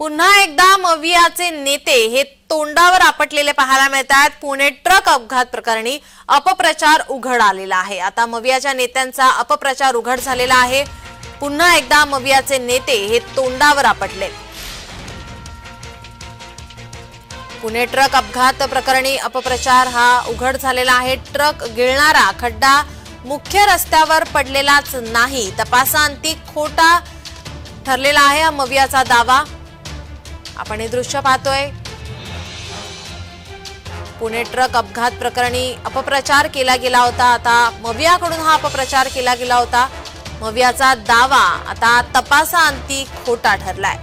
पुन्हा एकदा मवियाचे नेते हे तोंडावर आपटलेले पाहायला मिळतात. पुणे ट्रक अपघात प्रकरणी अपप्रचार उघड आलेला आहे. आता मवियाच्या नेत्यांचा अपप्रचार उघड झालेला आहे. पुन्हा एकदा मवियाचे नेते हे तोंडावर आपटले. पुणे ट्रक अपघात प्रकरणी अपप्रचार हा उघड झालेला आहे. ट्रक गिळणारा खड्डा मुख्य रस्त्यावर पडलेलाच नाही. तपासांती खोटा ठरलेला आहे हा मवियाचा दावा. आपण हे दृश्य पाहतोय. पुणे ट्रक अपघात प्रकरणी अपप्रचार केला गेला होता. आता मवियाकडून हा अपप्रचार केला गेला होता. मवियाचा दावा आता तपासाअंती खोटा ठरलाय.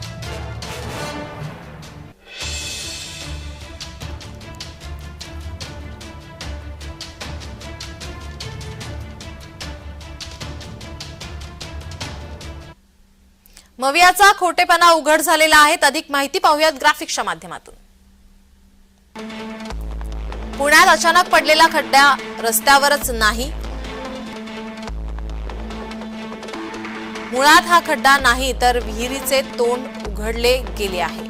मवियाचा खोटेपणा उघड झालेला आहे. अधिक माहिती पाहूयात ग्राफिक्सच्या माध्यमातून. पुण्यात अचानक पडलेला खड्डा रस्त्यावरच नाही. मुळात हा खड्डा नाही तर विहिरीचे तोंड उघडले गेले आहे.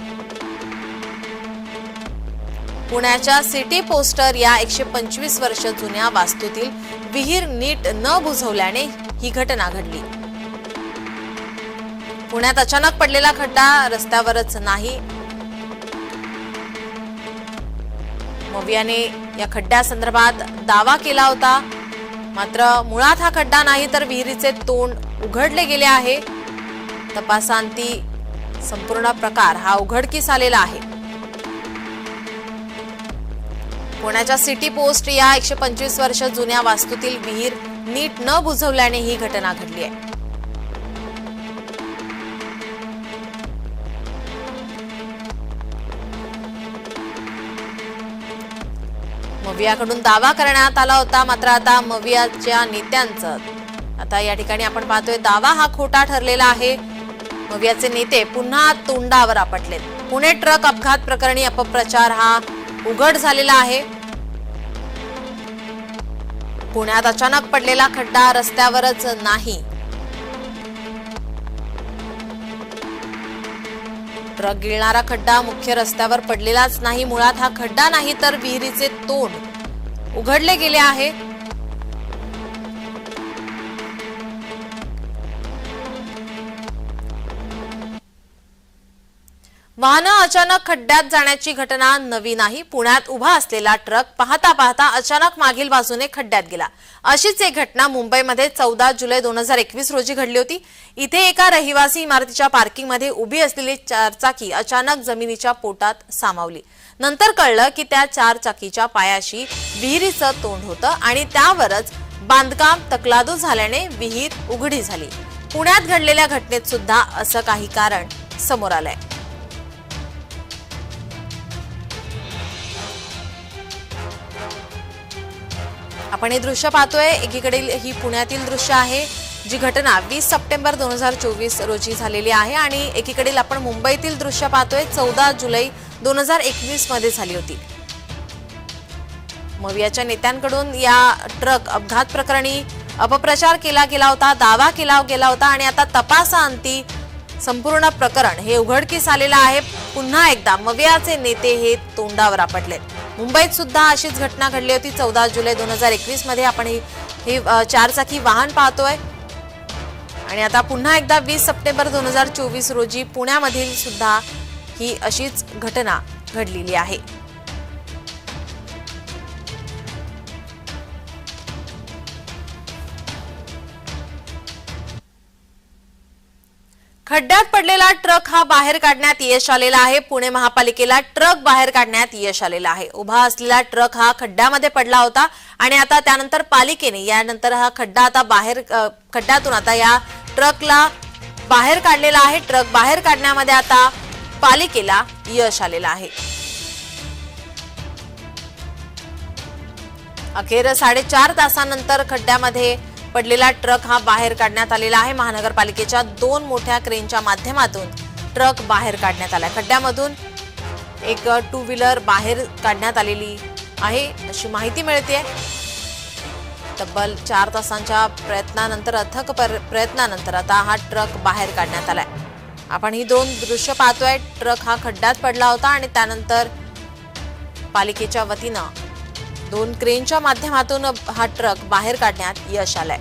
पुण्याच्या सिटी पोस्टर या एकशे पंचवीस वर्ष जुन्या वास्तूतील विहीर नीट न बुजवल्याने ही घटना घडली. पुण्यात अचानक पडलेला खड्डा रस्त्यावरच नाही. मवियाने या खड्ड्यासंदर्भात दावा केला होता. मात्र मुळात हा खड्डा नाही तर विहिरीचे तोंड उघडले गेले आहे. तपासांती संपूर्ण प्रकार हा उघडकीस आलेला आहे. पुण्याच्या सिटी पोस्ट या एकशे पंचवीस वर्ष जुन्या वास्तूतील विहीर नीट न बुजवल्याने ही घटना घडली आहे. मवियाकडून दावा करण्यात आला होता. मात्र आता मवियाच्या नेत्यांचं आता या ठिकाणी आपण पाहतोय दावा हा खोटा ठरलेला आहे. मवियाचे नेते पुन्हा तोंडावर आपटलेत. पुणे ट्रक अपघात प्रकरणी अपप्रचार हा उघड झालेला आहे. पुण्यात अचानक पडलेला खड्डा रस्त्यावरच नाही. ट्रक गिळणारा खड्डा मुख्य रस्त्यावर पडलेलाच नाही. मुळात हा खड्डा नाही तर विहिरीचे तोंड उघडले गेले आहे. वाहनं अचानक खड्ड्यात जाण्याची घटना नवी नाही. पुण्यात उभा असलेला ट्रक पाहता पाहता अचानक मागील बाजूने खड्ड्यात गेला. अशीच एक घटना मुंबईमध्ये चौदा जुलै दोन हजार एकवीस रोजी घडली होती. इथे एका रहिवासी इमारतीच्या पार्किंगमध्ये उभी असलेली चारचाकी अचानक जमिनीच्या पोटात सामावली. नंतर कळलं की त्या चारचाकीच्या पायाशी विहिरीचं तोंड होतं आणि त्यावरच बांधकाम तकलादू झाल्याने विहीर उघडी झाली. पुण्यात घडलेल्या घटनेत सुद्धा असं काही कारण समोर आलंय. आपण हे दृश्य पाहतोय. एकीकडील ही पुण्यातील दृश्य आहे जी घटना वीस सप्टेंबर दोन हजार चोवीस रोजी झालेली आहे आणि एकीकडील आपण मुंबईतील दृश्य पाहतोय चौदा जुलै दोन हजार एकवीसमध्ये झाली होती. मवियाच्या नेत्यांकडून या ट्रक अपघात प्रकरणी अपप्रचार केला गेला होता दावा केला गेला होता आणि आता तपासाअंती संपूर्ण प्रकरण हे उघडकीस आलेलं आहे. पुन्हा एकदा मवियाचे नेते हे तोंडावर आपटलेत. मुंबईत सुद्धा अशीच घटना घडली होती. चौदा जुलै दोन हजार एकवीसमध्ये आपण ही ही चारचाकी वाहन पाहतोय. आणि आता पुन्हा एकदा वीस सप्टेंबर दोन हजार चोवीस रोजी पुण्यामधील सुद्धा ही अशीच घटना घडलेली आहे. खड्ड्यात पडलेला ट्रक हा बाहेर काढण्यात यश आलेला आहे. पुणे महापालिकेला ट्रक बाहेर काढण्यात यश आलेला आहे. उभा असलेला ट्रक हा खड्ड्यामध्ये पडला होता आणि आता त्यानंतर पालिकेने यानंतर हा खड्डा आता बाहेर खड्ड्यातून आता या ट्रकला बाहेर काढलेला आहे. ट्रक बाहेर काढण्यामध्ये आता पालिकेला यश आलेलं आहे. अखेर साडेचार तासानंतर खड्ड्यामध्ये पडलेला ट्रक हा बाहेर काढण्यात आलेला आहे. महानगरपालिकेच्या दोन मोठ्या क्रेनच्या माध्यमातून ट्रक बाहेर काढण्यात आला खड्ड्यामधून एक टू व्हीलर बाहेर काढण्यात आलेली आहे. अशी माहिती मिळते तब्बल चार तासांच्या प्रयत्नानंतर अथक पर- प्रयत्नानंतर आता हा ट्रक बाहेर काढण्यात आलाय. आपण ही दोन दृश्य पाहतोय. ट्रक हा खड्ड्यात पडला होता आणि त्यानंतर पालिकेच्या वतीनं दोन क्रेनच्या माध्यमातून हा ट्रक बाहेर काढण्यात यश आलंय.